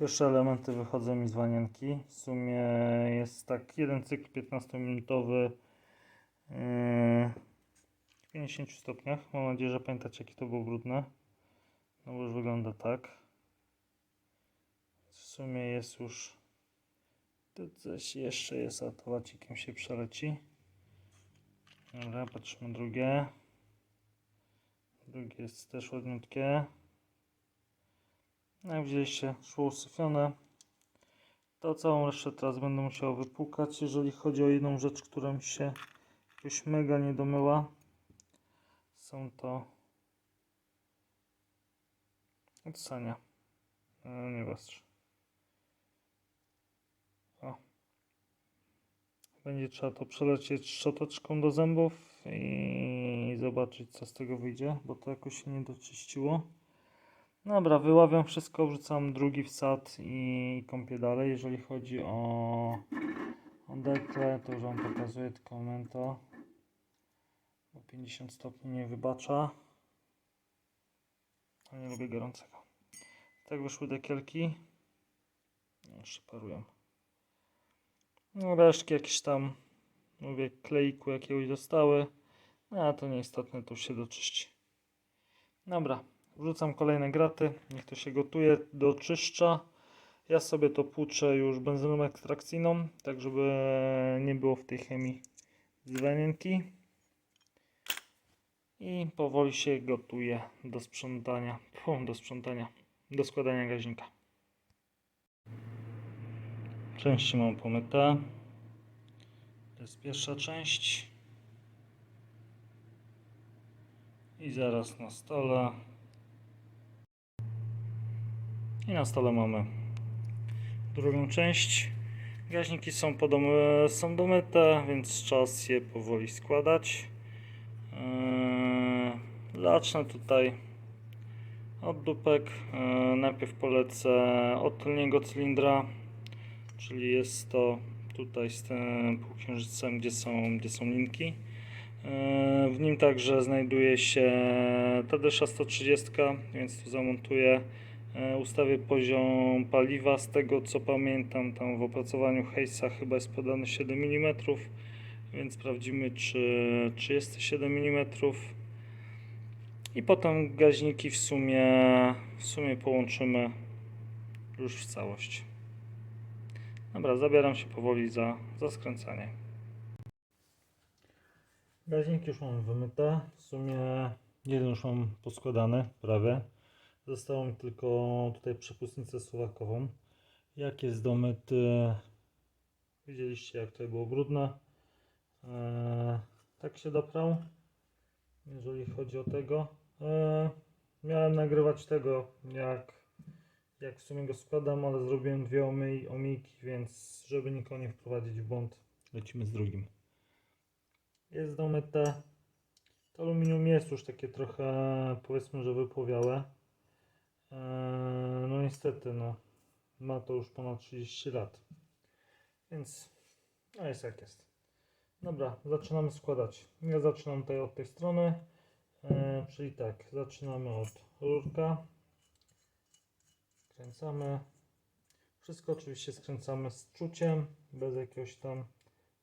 Pierwsze elementy wychodzą mi z wanienki. W sumie jest tak jeden cykl 15-minutowy yy, w 50 stopniach. Mam nadzieję, że pamiętacie jakie to było brudne. No bo już wygląda tak. W sumie jest już tu coś jeszcze jest, a to łacikiem się przeleci. Dobra, patrzymy drugie. Drugie jest też ładniutkie. Jak widzieliście, szło usyfione. To całą resztę teraz będę musiał wypłukać. Jeżeli chodzi o jedną rzecz, która mi się jakoś mega nie domyła, są to odsania. No, nie wastrz. O. Będzie trzeba to przelecieć szczoteczką do zębów i zobaczyć co z tego wyjdzie, bo to jakoś się nie doczyściło. Dobra, wyławiam wszystko, wrzucam drugi wsad i kąpię dalej. Jeżeli chodzi o, o to już Wam pokazuję tylko momento. Bo 50 stopni nie wybacza. A nie lubię gorącego. Tak wyszły dekielki. No, Jeszcze parują. No, resztki jakieś tam, mówię, kleiku jakiegoś dostały. No, a to nieistotne, to już się doczyści. Dobra, wrzucam kolejne graty. Niech to się gotuje do czyszcza. Ja sobie to płuczę już benzyną ekstrakcyjną, tak żeby nie było w tej chemii z wanienki. I powoli się gotuje do sprzątania, Fu, do sprzątania, do składania gaźnika. Części mam pomyte. To jest pierwsza część. I zaraz na stole. I na stole mamy drugą część. Gaźniki są, podom- są domyte, więc czas je powoli składać. Eee, Zacznę tutaj od dupek. Eee, Najpierw polecę od tylniego cylindra, czyli jest to tutaj z tym półksiężycem, gdzie są, gdzie są linki. Eee, W nim także znajduje się TDSza 130, więc tu zamontuję. E, Ustawię poziom paliwa. Z tego co pamiętam, tam w opracowaniu Hejsa chyba jest podany 7 mm, więc sprawdzimy, czy, czy jest te 7 mm. I potem gaźniki w sumie, w sumie połączymy już w całość. Dobra, zabieram się powoli za, za skręcanie. Gaźniki już mam wymyte. W sumie jeden już mam poskładany prawie. Zostało mi tylko tutaj przepustnicę suwakową. Jak jest domyty, widzieliście jak tutaj było brudne. Eee, tak się doprał, jeżeli chodzi o tego. Eee, miałem nagrywać tego, jak, jak w sumie go składam, ale zrobiłem dwie omy, omijki, więc żeby nikogo nie wprowadzić w błąd, lecimy z drugim. Jest domyte. To aluminium jest już takie trochę, powiedzmy, że wypłowiałe. Eee, No niestety, no, ma to już ponad 30 lat. Więc, no jest jak jest. Dobra, zaczynamy składać. Ja zaczynam tutaj od tej strony. Eee, czyli tak, zaczynamy od rurka. Kręcamy. Wszystko oczywiście skręcamy z czuciem, bez jakiegoś tam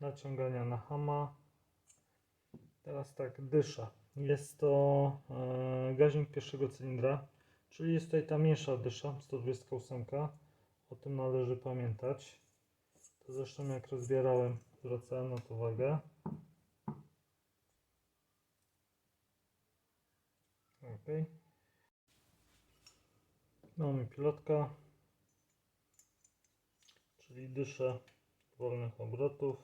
naciągania na hama. Teraz tak, dysza. Jest to e, gaźnik pierwszego cylindra, czyli jest tutaj ta mniejsza dysza, 128. O tym należy pamiętać. To zresztą jak rozbierałem, zwracałem na to uwagę. Ok. Mamy pilotka, czyli dyszę wolnych obrotów.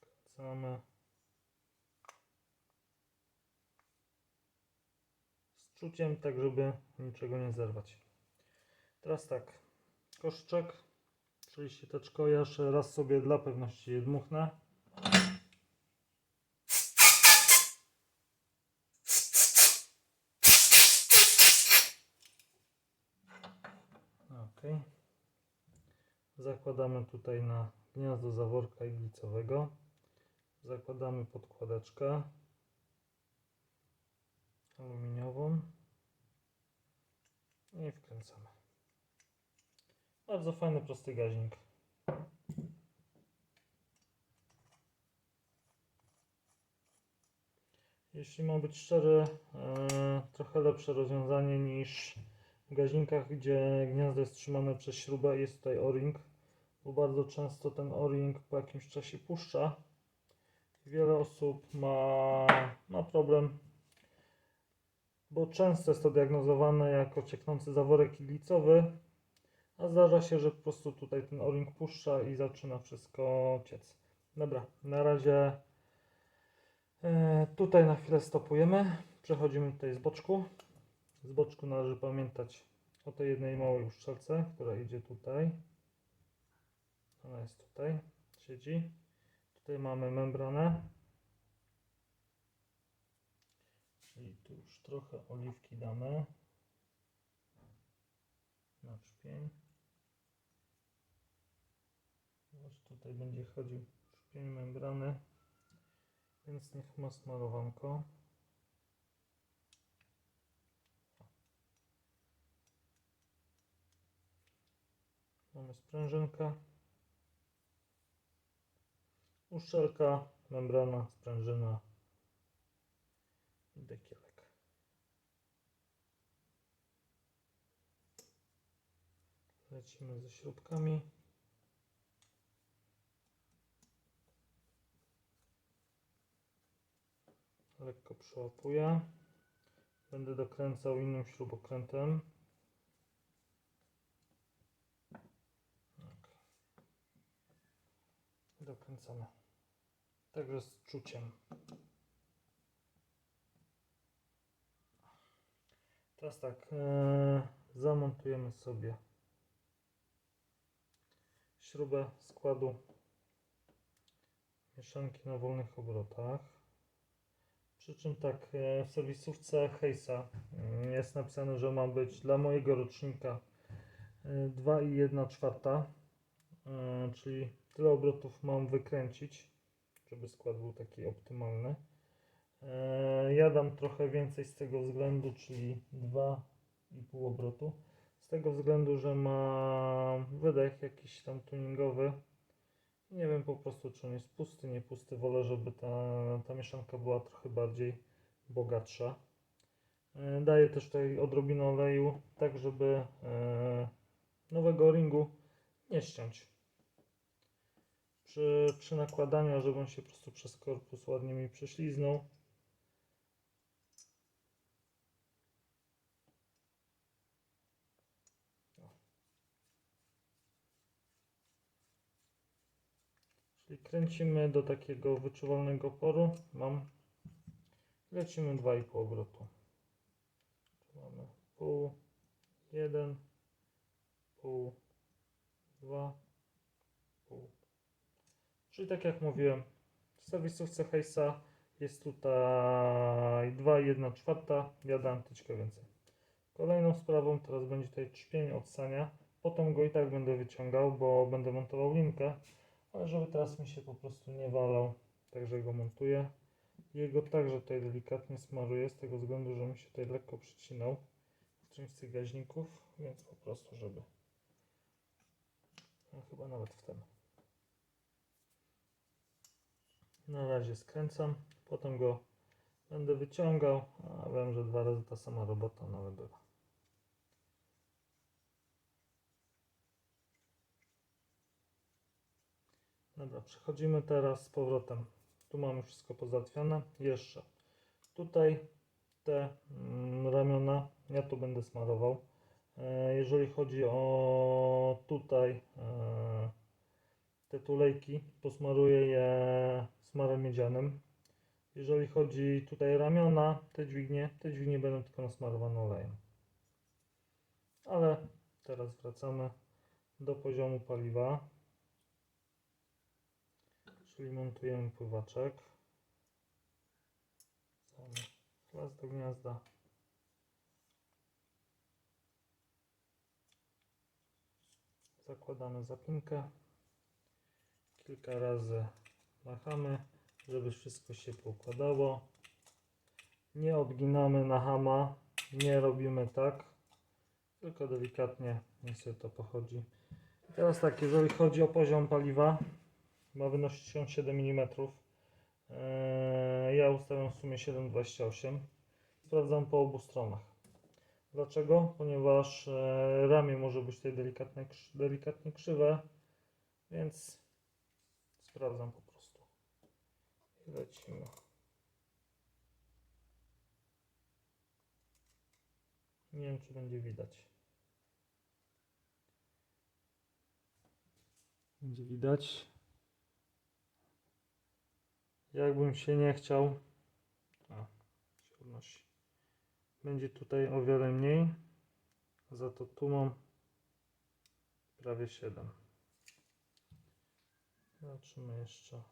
Kręcamy. Z czuciem, tak żeby niczego nie zerwać. Teraz tak, koszczek, czyli siateczko, ja jeszcze raz sobie dla pewności je dmuchnę. Ok. Zakładamy tutaj na gniazdo zaworka iglicowego. Zakładamy podkładeczkę aluminiową i wkręcamy. Bardzo fajny, prosty gaźnik. Jeśli mam być szczery, e, trochę lepsze rozwiązanie niż w gaźnikach, gdzie gniazdo jest trzymane przez śrubę. Jest tutaj o-ring, bo bardzo często ten o-ring po jakimś czasie puszcza. Wiele osób ma, ma problem, bo często jest to diagnozowane jako cieknący zaworek iglicowy, a zdarza się, że po prostu tutaj ten o-ring puszcza i zaczyna wszystko ciec. Dobra, na razie e, tutaj na chwilę stopujemy. Przechodzimy tutaj z boczku. Z boczku należy pamiętać o tej jednej małej uszczelce, która idzie tutaj. Ona jest tutaj, siedzi. Tutaj mamy membranę. Czyli tu trochę oliwki damy na czpień. Zobacz, tutaj będzie chodził czpień membrany, więc niech ma smarowanko. Mamy sprężynkę. Uszczelka, membrana, sprężyna i dekielek. Lecimy ze śrubkami. Lekko przyłapuję. Będę dokręcał innym śrubokrętem. Tak. Dokręcamy. Także z czuciem. Teraz tak, e, zamontujemy sobie śrubę składu mieszanki na wolnych obrotach. Przy czym tak, e, w serwisówce Hejsa mm, jest napisane, że ma być dla mojego rocznika e, 2,1 czwarta, e, czyli tyle obrotów mam wykręcić, żeby skład był taki optymalny. Ja dam trochę więcej z tego względu, czyli 2,5 obrotu. Tego względu, że ma wydech jakiś tam tuningowy. Nie wiem po prostu, czy on jest pusty, nie pusty. Wolę, żeby ta, ta mieszanka była trochę bardziej bogatsza. E, Daję też tutaj odrobinę oleju, tak żeby e, nowego ringu nie ściąć. Przy, przy nakładaniu, żeby on się po prostu przez korpus ładnie mi prześliznął. Czyli kręcimy do takiego wyczuwalnego oporu. Mam. Lecimy 2,5 obrotu. Tu mamy pół, jeden, pół, dwa, pół. Czyli tak jak mówiłem, w serwisówce Hejsa jest tutaj 2,1 czwarta. Ja dam tyczkę więcej. Kolejną sprawą teraz będzie tutaj trzpień od sania. Potem go i tak będę wyciągał, bo będę montował linkę. Ale żeby teraz mi się po prostu nie walał, także go montuję. Jego także tutaj delikatnie smaruję, z tego względu, że mi się tutaj lekko przycinał w czymś z tych gaźników, więc po prostu, żeby no, chyba nawet w ten. Na razie skręcam, potem go będę wyciągał, a wiem, że dwa razy ta sama robota, no ale Dobra, przechodzimy teraz z powrotem. Tu mamy wszystko pozałatwione. Jeszcze tutaj te mm, ramiona, ja tu będę smarował. E, jeżeli chodzi o tutaj e, te tulejki, posmaruję je smarem miedzianym. Jeżeli chodzi tutaj ramiona, te dźwignie, te dźwignie będą tylko nasmarowane olejem. Ale teraz wracamy do poziomu paliwa. Czyli montujemy pływaczek. Las do gniazda. Zakładamy zapinkę. Kilka razy machamy, żeby wszystko się poukładało. Nie odginamy na hama, nie robimy tak. Tylko delikatnie niech sobie to pochodzi. Teraz tak, jeżeli chodzi o poziom paliwa, ma wynosić on 7 mm. Eee, ja ustawiam w sumie 7,28. Sprawdzam po obu stronach. Dlaczego? Ponieważ e, ramię może być tutaj delikatnie, delikatnie krzywe, więc sprawdzam po prostu. I lecimy. Nie wiem, czy będzie widać. Będzie widać. Jakbym się nie chciał. A, się odnosi. Będzie tutaj o wiele mniej. Za to tu mam prawie 7. Zobaczymy jeszcze.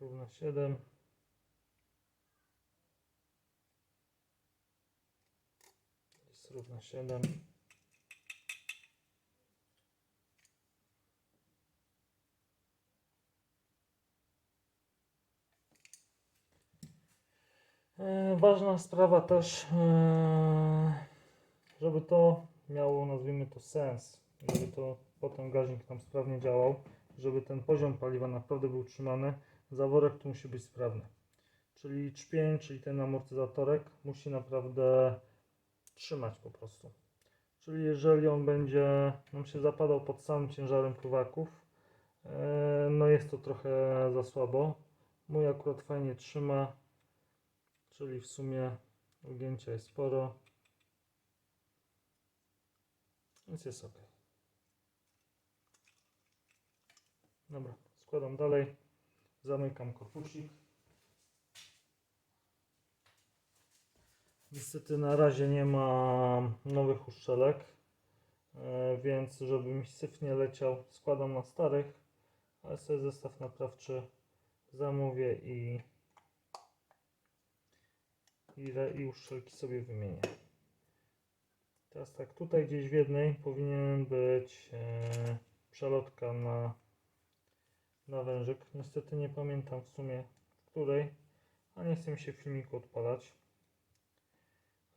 Równa 7. Jest równa 7. Ważna sprawa też, e, żeby to miało, nazwijmy to, sens, żeby to potem gaźnik nam sprawnie działał, żeby ten poziom paliwa naprawdę był utrzymany, zaworek tu musi być sprawny. Czyli czpień, czyli ten amortyzatorek musi naprawdę trzymać po prostu. Czyli jeżeli on będzie nam się zapadał pod samym ciężarem pływaków, e, no jest to trochę za słabo. Mój akurat fajnie trzyma, czyli w sumie ugięcia jest sporo, więc jest ok. Dobra, składam dalej, zamykam korpusik. Niestety na razie nie ma nowych uszczelek, e, więc żeby mi syf nie leciał, składam na starych, ale sobie zestaw naprawczy zamówię i i, re- i uszczelki sobie wymienię. Teraz tak, tutaj gdzieś w jednej powinien być e, przelotka na, na wężyk. Niestety nie pamiętam w sumie w której, a nie chcę mi się filmiku odpalać.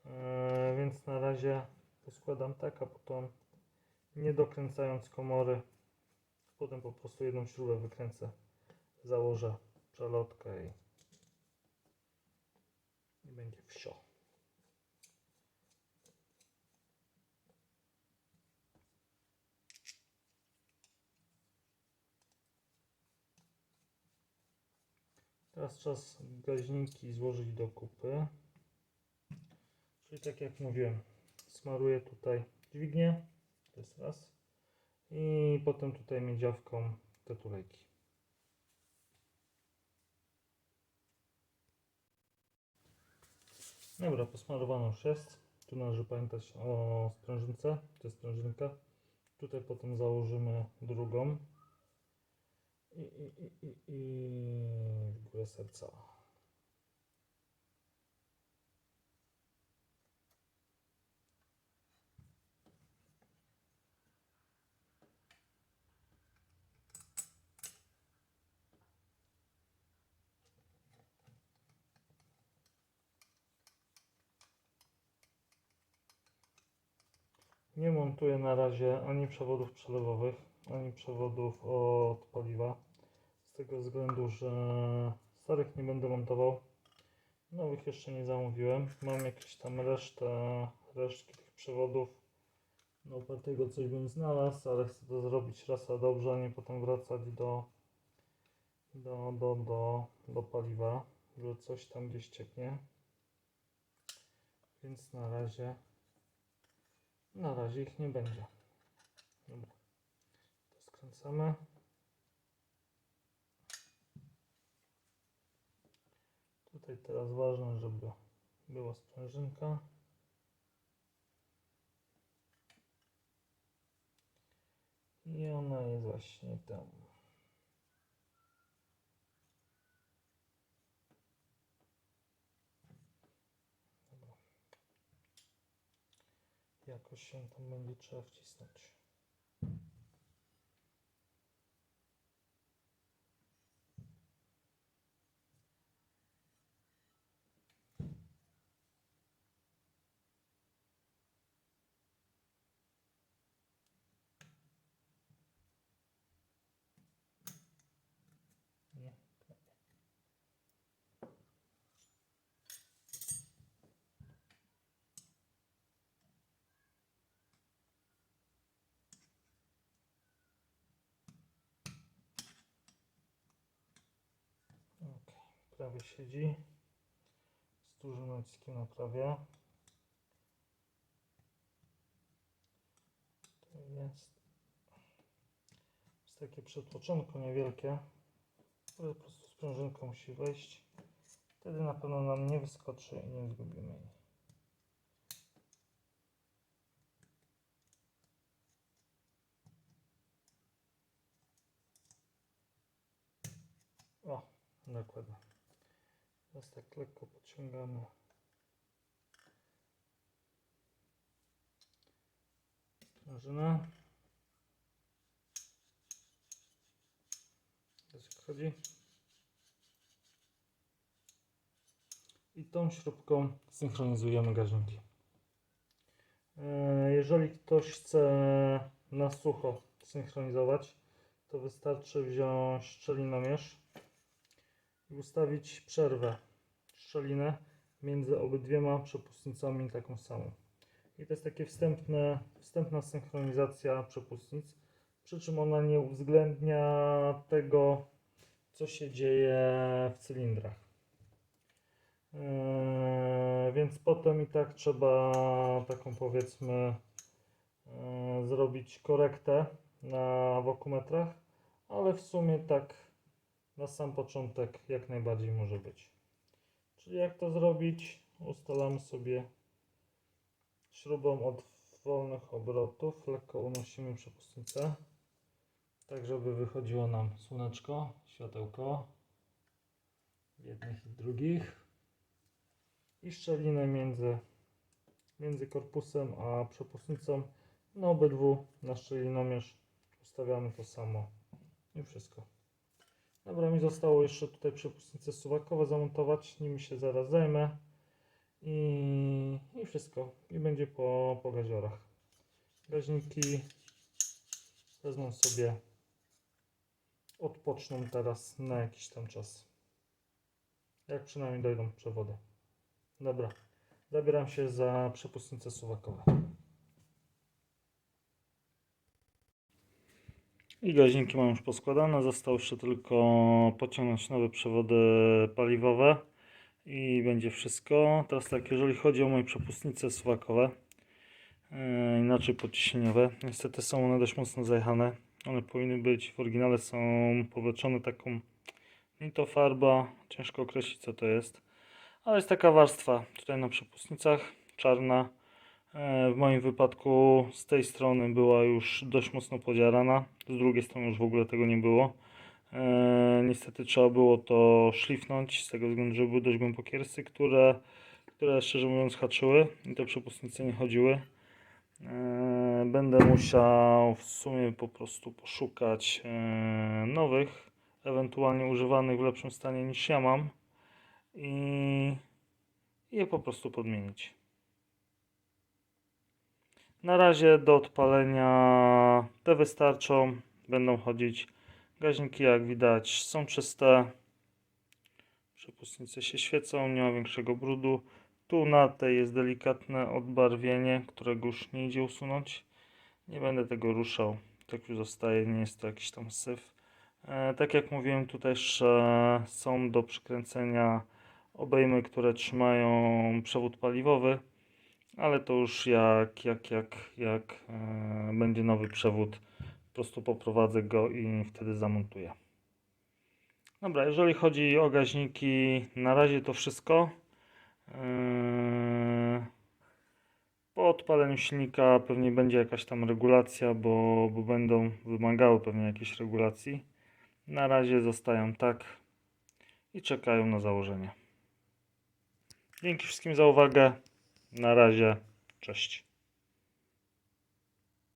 E, więc na razie poskładam tak, a potem nie dokręcając komory, potem po prostu jedną śrubę wykręcę, założę przelotkę i i będzie wsio. Teraz czas gaźniki złożyć do kupy. Czyli tak jak mówiłem, smaruję tutaj dźwignię, to jest raz. I potem tutaj miedziawką te tulejki. Dobra, posmarowane już jest. Tu należy pamiętać o sprężynce. To jest sprężynka. Tutaj potem założymy drugą. I, i, i, i, i w górę serca. Nie montuję na razie ani przewodów przelewowych, ani przewodów od paliwa. Z tego względu, że starych nie będę montował. Nowych jeszcze nie zamówiłem. Mam jakieś tam resztę, resztki tych przewodów. Do opartego coś bym znalazł, ale chcę to zrobić raz a dobrze, a nie potem wracać do, do, do, do, do paliwa, że coś tam gdzieś cieknie. Więc na razie na razie ich nie będzie. Dobra. To skręcamy. Tutaj teraz ważne, żeby była sprężynka. I ona jest właśnie tam. Jakoś się tam będzie trzeba wcisnąć. Prawie siedzi. Z dużym naciskiem na prawie. To jest. Jest takie przetłoczonko niewielkie, które po prostu sprężynką musi wejść. Wtedy na pewno nam nie wyskoczy i nie zgubimy jej. O, dokładnie. Teraz tak lekko podciągamy. Sprężynę. Wiesz jak chodzi? I tą śrubką synchronizujemy gaźniki. E, Jeżeli ktoś chce na sucho synchronizować, to wystarczy wziąć szczelinomierz i ustawić przerwę, szczelinę między obydwiema przepustnicami taką samą. I to jest takie wstępne, wstępna synchronizacja przepustnic, przy czym ona nie uwzględnia tego, co się dzieje w cylindrach. Eee, więc potem i tak trzeba taką powiedzmy eee, zrobić korektę na wokumetrach, ale w sumie tak na sam początek jak najbardziej może być. Czyli jak to zrobić? Ustalamy sobie śrubą od wolnych obrotów, lekko unosimy przepustnicę, tak żeby wychodziło nam słoneczko, światełko jednych i drugich i szczelinę między, między korpusem a przepustnicą. Na obydwu na szczelinomierz ustawiamy to samo i wszystko. Dobra, mi zostało jeszcze tutaj przepustnice suwakowe zamontować, nimi się zaraz zajmę i, i wszystko. I będzie po, po gaziorach. Gaźniki wezmą sobie, odpoczną teraz na jakiś tam czas. Jak przynajmniej dojdą przewody. Dobra, zabieram się za przepustnice suwakowe. I gaźniki mam już poskładane, zostało jeszcze tylko pociągnąć nowe przewody paliwowe i będzie wszystko. Teraz tak, jeżeli chodzi o moje przepustnice suwakowe, e, inaczej pociśnieniowe, niestety są one dość mocno zajechane. One powinny być, w oryginale są powleczone taką, nie to farba, ciężko określić co to jest, ale jest taka warstwa tutaj na przepustnicach, czarna. E, W moim wypadku z tej strony była już dość mocno podziarana, z drugiej strony już w ogóle tego nie było. E, niestety trzeba było to szlifnąć, z tego względu, że były dość głębokie rysy, które, które szczerze mówiąc haczyły i te przepustnice nie chodziły. E, będę musiał w sumie po prostu poszukać nowych, ewentualnie używanych w lepszym stanie niż ja mam i je po prostu podmienić. Na razie do odpalenia te wystarczą. Będą chodzić. Gaźniki jak widać są czyste. Przepustnice się świecą, nie ma większego brudu. Tu na tej jest delikatne odbarwienie, którego już nie idzie usunąć. Nie będę tego ruszał. Tak już zostaje, nie jest to jakiś tam syf. E, tak jak mówiłem, tutaj jeszcze są do przykręcenia obejmy, które trzymają przewód paliwowy, ale to już jak, jak, jak, jak e, będzie nowy przewód, po prostu poprowadzę go i wtedy zamontuję. Dobra, jeżeli chodzi o gaźniki, na razie to wszystko. E, po odpaleniu silnika pewnie będzie jakaś tam regulacja, bo, bo będą wymagały pewnie jakiejś regulacji. Na razie zostają tak i czekają na założenie. Dzięki wszystkim za uwagę. Na razie. Cześć.